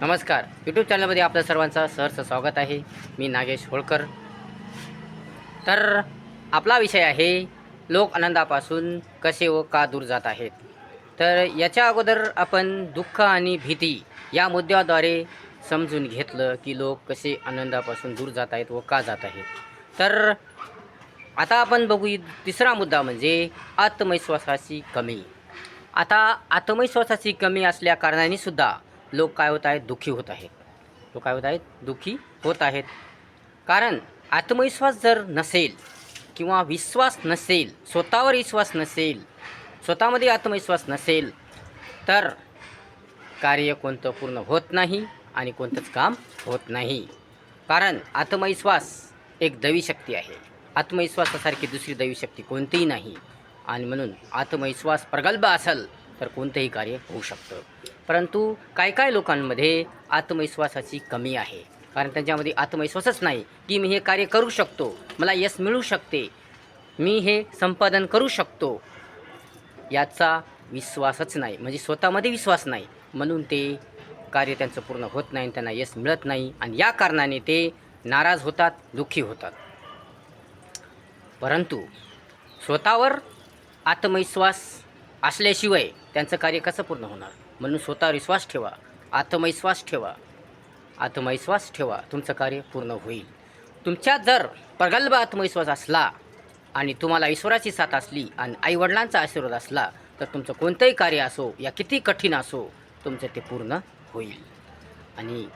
नमस्कार. यूट्यूब चॅनलमध्ये आपल्या सर्वांचं सहर्ष स्वागत आहे. मी नागेश होळकर. तर आपला विषय आहे लोक आनंदापासून कसे व का दूर जात आहेत? तर याच्या अगोदर आपण दुःख आणि भीती या मुद्द्याद्वारे समजून घेतलं की लोक कसे आनंदापासून दूर जात आहेत व का जात आहेत. तर आता आपण बघू तिसरा मुद्दा म्हणजे आत्मविश्वासाची कमी. आता आत्मविश्वासाची कमी असल्या कारणाने सुद्धा लोक काय होत आहेत? दुःखी होत आहेत. लोक काय होत आहेत? दुःखी होत आहेत. कारण आत्मविश्वास जर नसेल किंवा विश्वास नसेल स्वतःवर विश्वास नसेल स्वतःमध्ये आत्मविश्वास नसेल तर कार्य कोणतं पूर्ण होत नाही आणि कोणतंच काम होत नाही. कारण आत्मविश्वास एक दैवी शक्ती आहे. आत्मविश्वासासारखी दुसरी दैवी शक्ती कोणतीही नाही. आणि म्हणून आत्मविश्वास प्रगल्भ असेल तर कोणतंही कार्य होऊ शकतं. परंतु काय काय लोकांमध्ये आत्मविश्वासाची कमी आहे? कारण त्यांच्यामध्ये आत्मविश्वासच नाही की मी हे कार्य करू शकतो मला यश मिळू शकते मी हे संपादन करू शकतो याचा विश्वासच नाही. म्हणजे स्वतःमध्ये विश्वास नाही. म्हणून ते कार्य त्यांचं पूर्ण होत नाही त्यांना यश मिळत नाही आणि या कारणाने ते नाराज होतात दुःखी होतात. परंतु स्वतःवर आत्मविश्वास असल्याशिवाय त्यांचं कार्य कसं पूर्ण होणार? म्हणून स्वतःवर विश्वास ठेवा. आत्मविश्वास ठेवा. आत्मविश्वास ठेवा. तुमचं कार्य पूर्ण होईल. तुमच्यात जर प्रगल्भ आत्मविश्वास असला आणि तुम्हाला ईश्वराची साथ असली आणि आईवडिलांचा आशीर्वाद असला तर तुमचं कोणतंही कार्य असो या किती कठीण असो तुमचं ते पूर्ण होईल. आणि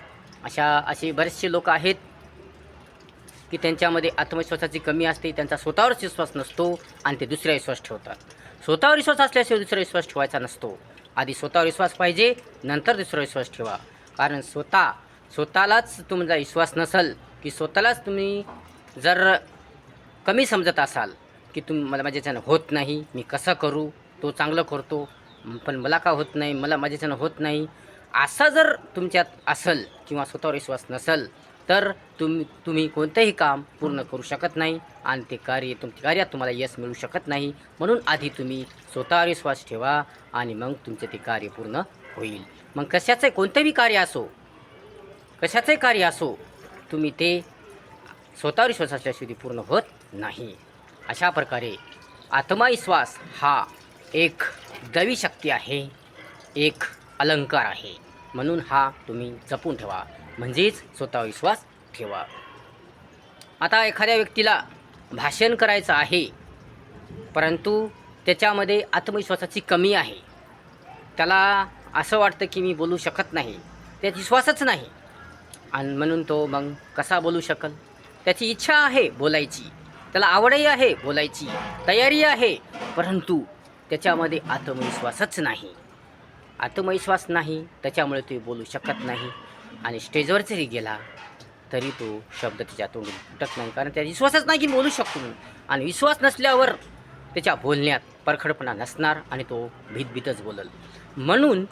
अशा असे बरेचसे लोक आहेत की त्यांच्यामध्ये आत्मविश्वासाची कमी असते त्यांचा स्वतःवरच विश्वास नसतो आणि ते दुसऱ्या विश्वास ठेवतात. स्वतःवर विश्वास असल्याशिवाय दुसरा विश्वास ठेवायचा नसतो. आधी स्वतःवर विश्वास पाहिजे नंतर दुसरा विश्वास ठेवा. कारण स्वतः स्वतःलाच तुमचा विश्वास नसेल की स्वतःलाच तुम्ही जर कमी समजत असाल की तुम मला माझ्याच्यानं होत नाही मी कसं करू तो चांगलं करतो पण मला का होत नाही मला माझ्याच्यानं होत नाही असा जर तुमच्यात असेल किंवा स्वतःवर विश्वास नसेल तर तुम तुम्ही कोणतंही काम पूर्ण करू शकत नाही आणि ते कार्य तुमच्या कार्यात तुम्हाला यश मिळू शकत नाही. म्हणून आधी तुम्ही स्वतःवर विश्वास ठेवा आणि मग तुमचं ते कार्य पूर्ण होईल. मग कशाचं कोणतंही कार्य असो कशाचंही कार्य असो तुम्ही ते स्वतःवर विश्वास असल्याशिवाय पूर्ण होत नाही. अशा प्रकारे आत्मविश्वास हा एक दैवी शक्ती आहे एक अलंकार आहे. म्हणून हा तुम्ही जपून ठेवा. म्हणजेच स्वतः विश्वास ठेवा. आता एखाद्या व्यक्तीला भाषण करायचं आहे परंतु त्याच्यामध्ये आत्मविश्वासाची कमी आहे. त्याला असं वाटतं की मी बोलू शकत नाही. त्यात विश्वासच नाही. आणि म्हणून तो मग कसा बोलू शकल? त्याची इच्छा आहे बोलायची. त्याला आवडही आहे बोलायची. तयारी आहे परंतु त्याच्यामध्ये आत्मविश्वासच नाही. आत्मविश्वास नाही त्याच्यामुळे ते बोलू शकत नाही. आणि स्टेजवर जरी गेला तरी तो शब्द त्याच्या तोंडून फुटत नाही. कारण त्याचा विश्वासच नाही की बोलू शकतो म्हणून. आणि विश्वास नसल्यावर त्याच्या बोलण्यात परखडपणा नसणार आणि तो भीतभीतच बोलल. म्हणून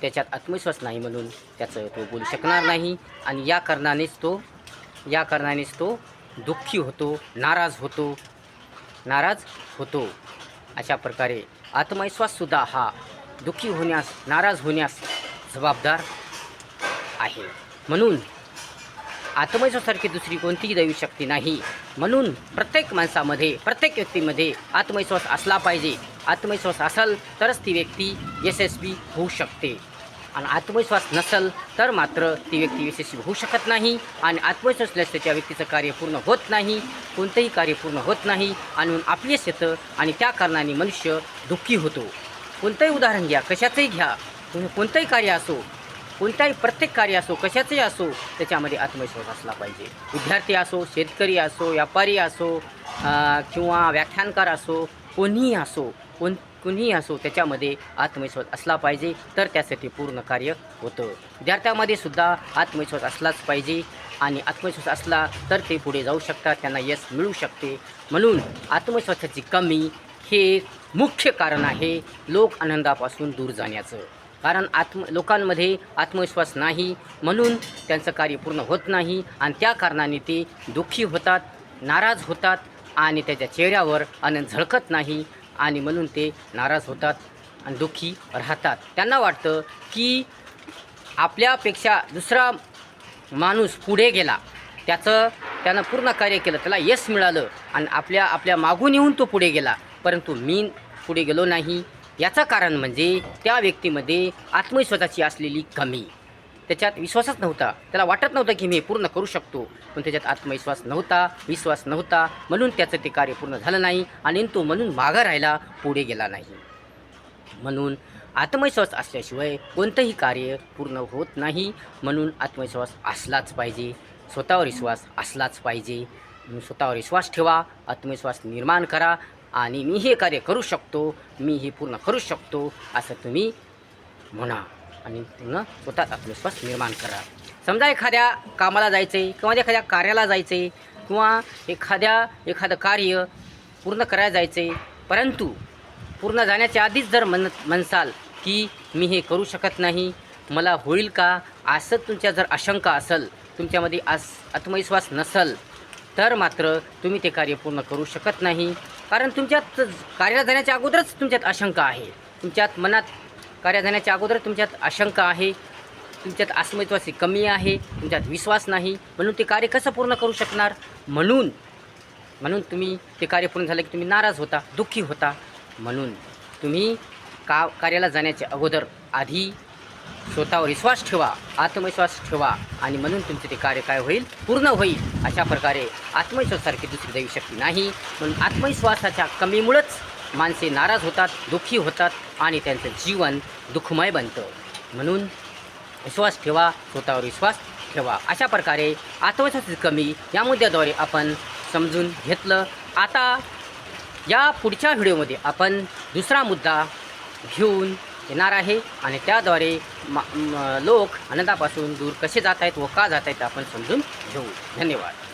त्याच्यात आत्मविश्वास नाही म्हणून त्याचं तो बोलू शकणार नाही. आणि या कारणानेच तो या कारणानेच तो दुःखी होतो नाराज होतो नाराज होतो. अशा प्रकारे आत्मविश्वाससुद्धा हा दुःखी होण्यास नाराज होण्यास जबाबदार आहे. म्हणून आत्मविश्वासासारखी दुसरी कोणतीही दैवी शक्ती नाही. म्हणून प्रत्येक माणसामध्ये प्रत्येक व्यक्तीमध्ये आत्मविश्वास असला पाहिजे. आत्मविश्वास असेल तरच ती व्यक्ती यशस्वी होऊ शकते. आणि आत्मविश्वास नसेल तर मात्र ती व्यक्ती यशस्वी होऊ शकत नाही आणि आत्मविश्वास नसल्यास त्या व्यक्तीचं कार्य पूर्ण होत नाही कोणतंही कार्य पूर्ण होत नाही आणि आपलेच येतं आणि त्या कारणाने मनुष्य दुःखी होतो. कोणतंही उदाहरण घ्या कशाचंही घ्या. तुम्ही कोणतंही कार्य असो कोणताही प्रत्येक कार्य असो कशाचंही असो त्याच्यामध्ये आत्मविश्वास असला पाहिजे. विद्यार्थी असो शेतकरी असो व्यापारी असो किंवा व्याख्यानकार असो कोणीही असो कोण कुणीही असो त्याच्यामध्ये आत्मविश्वास असला पाहिजे तर त्यासाठी पूर्ण कार्य होतं. विद्यार्थ्यामध्ये सुद्धा आत्मविश्वास असलाच पाहिजे आणि आत्मविश्वास असला तर ते पुढे जाऊ शकतात त्यांना यश मिळू शकते. म्हणून आत्मविश्वासाची कमी हे एक मुख्य कारण आहे लोक आनंदापासून दूर जाण्याचं. कारण आत्म लोकांमध्ये आत्मविश्वास नाही म्हणून त्यांचं कार्य पूर्ण होत नाही आणि त्या कारणाने ते दुःखी होतात नाराज होतात आणि त्याच्या चेहऱ्यावर आनंद झळकत नाही आणि म्हणून ते नाराज होतात आणि दुःखी राहतात. त्यांना वाटतं की आपल्यापेक्षा दुसरा माणूस पुढे गेला त्याचं त्यानं पूर्ण कार्य केलं त्याला यश मिळालं आणि आपल्या आपल्या मागून येऊन तो पुढे गेला. परंतु मी पुढे गेलो नाही. याचं कारण म्हणजे त्या व्यक्तीमध्ये आत्मविश्वासाची असलेली कमी. त्याच्यात विश्वासच नव्हता. त्याला वाटत नव्हतं की मी पूर्ण करू शकतो. पण त्याच्यात आत्मविश्वास नव्हता विश्वास नव्हता. म्हणून त्याचं ते कार्य पूर्ण झालं नाही आणि तो म्हणून मागं राहायला पुढे गेला नाही. म्हणून आत्मविश्वास असल्याशिवाय कोणतंही कार्य पूर्ण होत नाही. म्हणून आत्मविश्वास असलाच पाहिजे. स्वतःवर विश्वास असलाच पाहिजे. स्वतःवर विश्वास ठेवा. आत्मविश्वास निर्माण करा. आणि मी हे कार्य करू शकतो मी हे पूर्ण करू शकतो असं तुम्ही म्हणा. आणि पूर्ण स्वतः आत्मविश्वास निर्माण करा. समजा एखाद्या कामाला जायचं आहे किंवा एखाद्या कार्याला जायचं आहे किंवा एखाद्या एखादं कार्य पूर्ण करायला जायचं आहे परंतु पूर्ण जाण्याच्या आधीच जर म्हण म्हणसाल की मी हे करू शकत नाही मला होईल का? असं तुमच्या जर आशंका असेल तुमच्यामध्ये आस आत्मविश्वास नसेल तर मात्र तुम्ही ते कार्य पूर्ण करू शकत नाही. कारण तुमच्यात कार्याला जाण्याच्या अगोदरच तुमच्यात आशंका आहे. तुमच्यात मनात कार्य जाण्याच्या अगोदर तुमच्यात आशंका आहे. तुमच्यात आत्मविश्वास कमी आहे. तुमच्यात विश्वास नाही. म्हणून ते कार्य कसं पूर्ण करू शकणार? म्हणून म्हणून तुम्ही ते कार्य पूर्ण झालं की तुम्ही नाराज होता दुःखी होता. म्हणून तुम्ही का कार्याला जाण्याच्या अगोदर आधी स्वतःवर विश्वास ठेवा आत्मविश्वास ठेवा आणि म्हणून तुमचे ते कार्य काय होईल? पूर्ण होईल. अशा प्रकारे आत्मविश्वासासारखी दुसरी दैवी शक्ती नाही. म्हणून आत्मविश्वासाच्या कमीमुळंच माणसे नाराज होतात दुःखी होतात आणि त्यांचं जीवन दुःखमय बनतं. म्हणून विश्वास ठेवा स्वतःवर विश्वास ठेवा. अशा प्रकारे आत्मविश्वासाची कमी या मुद्द्याद्वारे आपण समजून घेतलं. आता या पुढच्या व्हिडिओमध्ये आपण दुसरा मुद्दा घेऊन येणार आहे आणि त्याद्वारे मा लोक आनंदापासून दूर कसे जात आहेत व का जात आहेत आपण समजून घेऊ. धन्यवाद.